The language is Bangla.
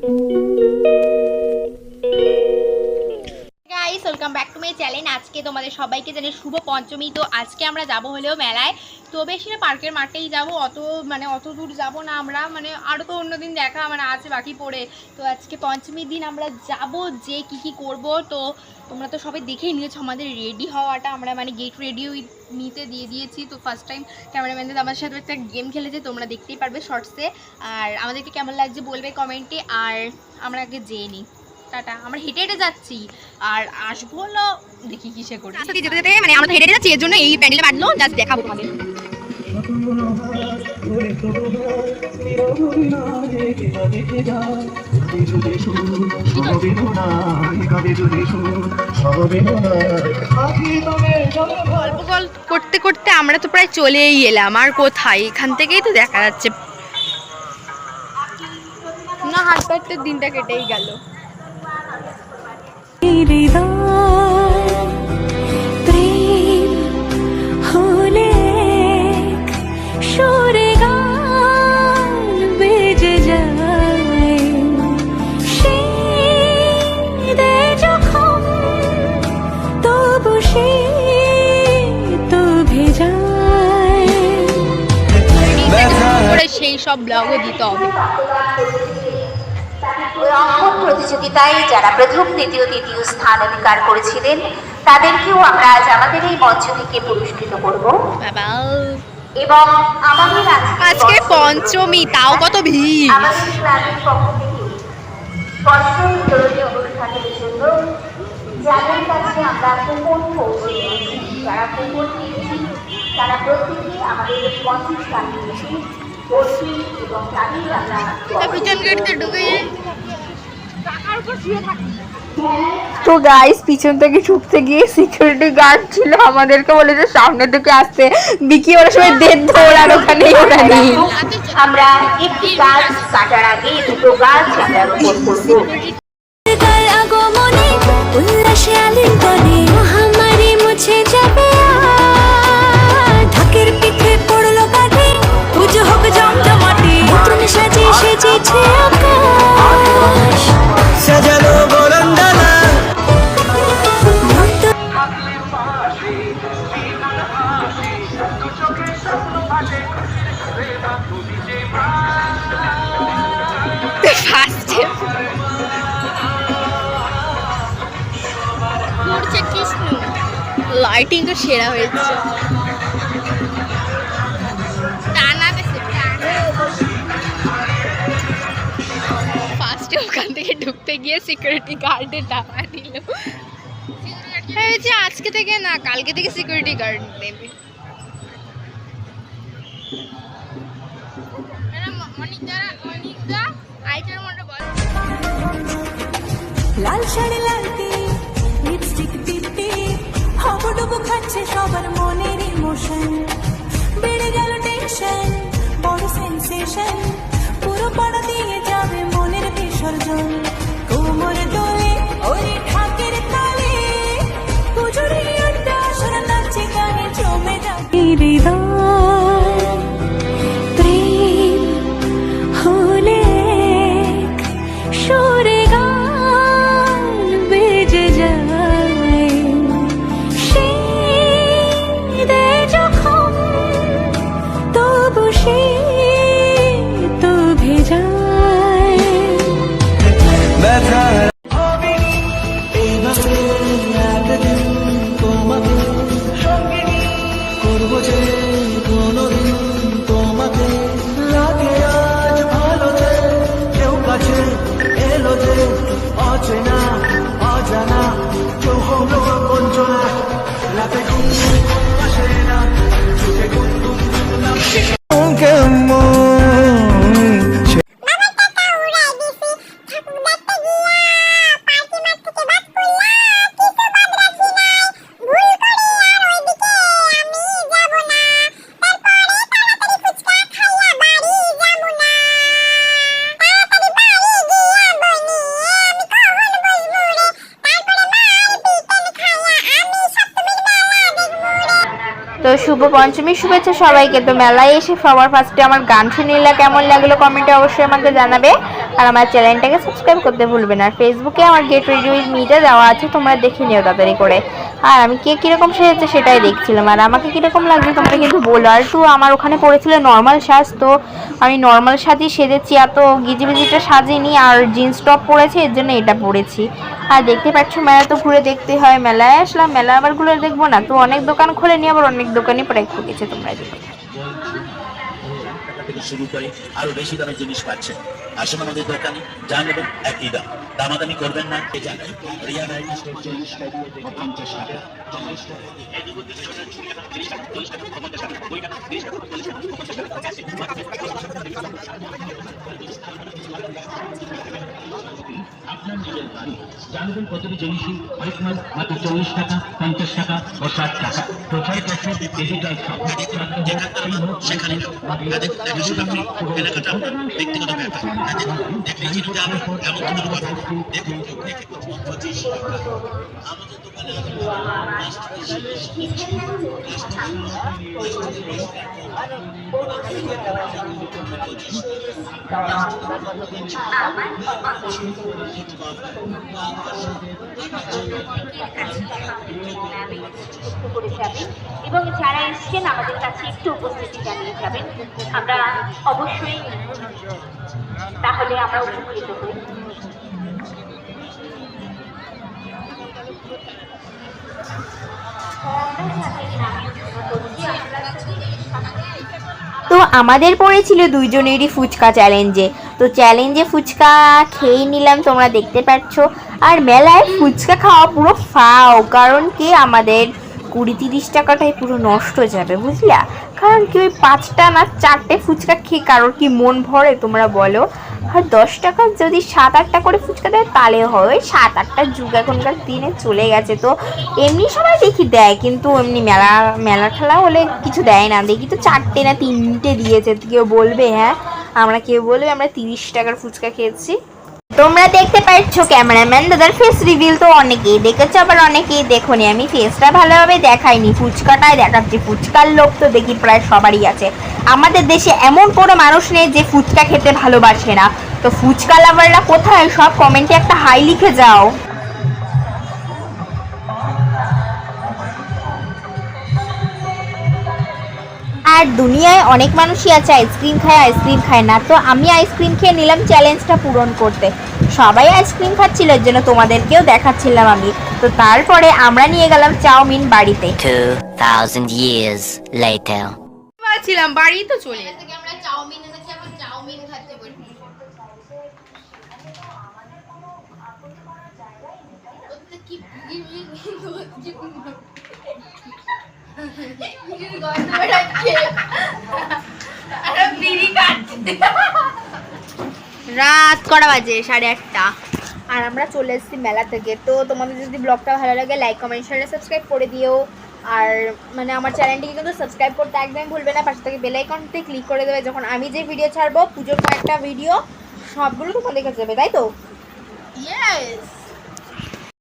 thank you টু মাই আজকে তোমাদের সবাইকে জানি শুভ পঞ্চমী। তো আজকে আমরা যাব হলেও মেলায়। তো বেশি না পার্কের মাঠেই যাব, অত মানে অত দূর যাব না আমরা। মানে আরও তো অন্যদিন দেখা মানে আছে বাকি পড়ে। তো আজকে পঞ্চমীর দিন আমরা যাব যে কি কি করব। তো তোমরা তো সবাই দেখেই নিয়েছো আমাদের রেডি হওয়াটা। আমরা মানে গেট রেডিও নিতে দিয়ে দিয়েছি। তো ফার্স্ট টাইম ক্যামেরাম্যানদের আমার সাথে একটা গেম খেলেছে, তোমরা দেখতেই পারবে শর্টসে আর আমাদেরকে কেমন লাগছে বলবে কমেন্টে আর আমরা আগে যেয়ে নিই। টাটা আমরা হেঁটে হেঁটে যাচ্ছি। আর আসব না দেখি কিসে করে। রাস্তা যেতে যেতে মানে আমরা হেঁটে হেঁটে যাচ্ছি এর জন্য এই প্যান্ডেলে বাঁধলো জাস্ট দেখাবো তোমাদের। গল্প গল্প করতে করতে আমরা তো প্রায় চলেই এলাম আর কোথায়? এখান থেকেই তো দেখা যাচ্ছে। না হাত পাটতে দিনটা কেটেই গেল। করে সেই সব ব্লগও দিতে। হবে রঙ্গন প্রতিযোগিতায় যারা প্রথম দ্বিতীয় তৃতীয় স্থান অধিকার করেছিলেন তাদেরকেও আমরা আজ আমাদের এই মঞ্চ থেকে পুরস্কৃত করব। এবং আমাদের আজকে পঞ্চমী তাও কত ভিড়। আমাদের ক্লাবের পক্ষ থেকে পঞ্চম অনুষ্ঠানের জন্য যাদের কাছে আমরা কুপন পৌঁছে দিয়েছি যারা কুপন পেয়েছি তারা প্রত্যেকে আমাদের পঞ্চাশ স্থান দিয়েছি এবং আমরা পিছন তো ঢুকে তো গাইস পিছন থেকে ঢুকতে গিয়ে সিকিউরিটি গার্ড ছিল আমাদেরকে বলে যে সামনে থেকে আসতে। বিকি ওরা সবাই দেড় দৌড়ার ওখানে ওরা নেই। আমরা একটি গাছ কাটার আগে দুটো গাছ আমরা রোপণ করব। আগমনে উল্লাসে আলিঙ্গনে মহামারী লাইটিং তো সেরা হয়েছে। ফার্স্টে ওখান থেকে ঢুকতে গিয়ে সিকিউরিটি গার্ডে টাকা দিল। ভেবেছি আজকে থেকে না কালকে থেকে সিকিউরিটি গার্ড নেবে অনেক যারা অনেক যা আইটার মধ্যে বল লাল শাড়ি লাল লিপস্টিক টিপ টিপ, হাবুডুবু খাচ্ছে সবার মনের ইমোশন বেড়ে গেল টেনশন বড় সেন্সেশন পুরো পাড়া দিয়ে যাবে মনের বিসর্জন তো শুভ পঞ্চমী শুভেচ্ছা সবাইকে। তো মেলায় এসে সবার ফার্স্টে আমার গান শুনিলা কেমন লাগল? কমেন্টে অবশ্যই আমাকে জানাবে। আর আমার চ্যানেলটাকে সাবস্ক্রাইব করতে ভুলবে না। ফেসবুকে আমার গেট রেডি উইথ মিটা দেওয়া আছে, তোমরা দেখে নিও তাড়াতাড়ি করে। আর আমি কে কীরকম সেজেছে সেটাই দেখছিলাম। আর আমাকে কীরকম লাগছে তোমরা কিন্তু বলো। আর একটু আমার ওখানে পড়েছিল নর্মাল সাজ, তো আমি নর্মাল সাজই সেজেছি। এত গিজিবিজিটা সাজিনি, আর জিন্স টপ পরেছি, এর জন্য এটা পরেছি। আর দেখতে পাচ্ছ, মেলা তো ঘুরে দেখতে হয়। মেলায় আসলাম, মেলা আবার ঘুরে দেখব না। তো অনেক দোকান খুলেনি আবার অনেক দোকানই প্রায় খুলেছে তোমরা শুরু করে আরও বেশি দামের জিনিস পাচ্ছেন আসুন আমাদের দোকানে যা নেবেন একই দাম। দামাদামি করবেন না কে জানাই চল্লিশ পঞ্চাশ আপনার নিজের বাড়ি। জানবেন প্রতিটি জিনিসই অনেক মাল মাত্র চল্লিশ টাকা পঞ্চাশ টাকা ও ষাট টাকা প্রচার করছে ডিজিটাল ব্যক্তিগত ব্যাপার। আমাদের দোকানে এবং যারা এসছেন, আমাদের কাছে একটু উপস্থিতি জানিয়ে যাবেন। আমরা অবশ্যই তাহলে আমরা উপকৃত হই। তো আমাদের পড়েছিল দুইজনেরই ফুচকা চ্যালেঞ্জে। তো চ্যালেঞ্জে ফুচকা খেয়ে নিলাম, তোমরা দেখতে পাচ্ছ। আর মেলায় ফুচকা খাওয়া পুরো ফাও, কারণ কি আমাদের কুড়ি তিরিশ টাকাটাই পুরো নষ্ট যাবে, বুঝলা? কারণ কি ওই পাঁচটা না চারটে ফুচকা খেয়ে কারোর কি মন ভরে তোমরা বলো? আর দশ টাকা যদি সাত আটটা করে ফুচকা দেয়, তাহলে হয় ওই সাত আটটা যুগ এখনকার দিনে চলে গেছে তো। এমনি সবাই দেখি দেয়, কিন্তু এমনি মেলা মেলা ঠেলা হলে কিছু দেয় না। দেখি তো চারটে না তিনটে দিয়েছে, কেউ বলবে হ্যাঁ? আমরা কেউ বলবে আমরা তিরিশ টাকার ফুচকা খেয়েছি। তোমরা দেখতে পাচ্ছ ক্যামেরাম্যান দাদার ফেস রিভিল তো অনেকেই দেখেছ, আবার অনেকেই দেখোনি। আমি ফেসটা ভালোভাবে দেখাইনি, ফুচকাটাই দেখাচ্ছি। ফুচকার লোক তো দেখি প্রায় সবারই আছে। আমাদের দেশে এমন কোনো মানুষ নেই যে ফুচকা খেতে ভালোবাসে না। তো ফুচকা লাভাররা কোথায়? সব কমেন্টে একটা হাই লিখে যাও। আর দুনিয়ায় অনেক মানুষই আছে আইসক্রিম খায় আইসক্রিম খায় না। তো আমি আইসক্রিম খেয়ে নিলাম চ্যালেঞ্জটা পূরণ করতে। সবাই আইসক্রিম খাচ্ছিল এর জন্য তোমাদেরকেও দেখাচ্ছিলাম আমি। তো তারপরে আমরা নিয়ে গেলাম চাউমিন বাড়িতে। 2,000 years later. ছিলাম বাড়ি তো চলে আমরা চাউমিন এনেছি এখন চাউমিন খাচ্ছে কি রাত কটা বাজে? সাড়ে আটটা। আর আমরা চলে এসেছি মেলা থেকে। তো তোমাদের যদি ব্লগটা ভালো লাগে লাইক কমেন্ট শেয়ার সাবস্ক্রাইব করে দিও। আর মানে আমার চ্যানেলটিকে কিন্তু সাবস্ক্রাইব করতে একদমই ভুলবে না। পাশে থেকে বেল আইকনতে ক্লিক করে দেবে। যখন আমি যে ভিডিও ছাড়বো, পুজোর কয়েকটা ভিডিও সবগুলো তোমাদের কাছে যাবে তাই তো? ইয়েস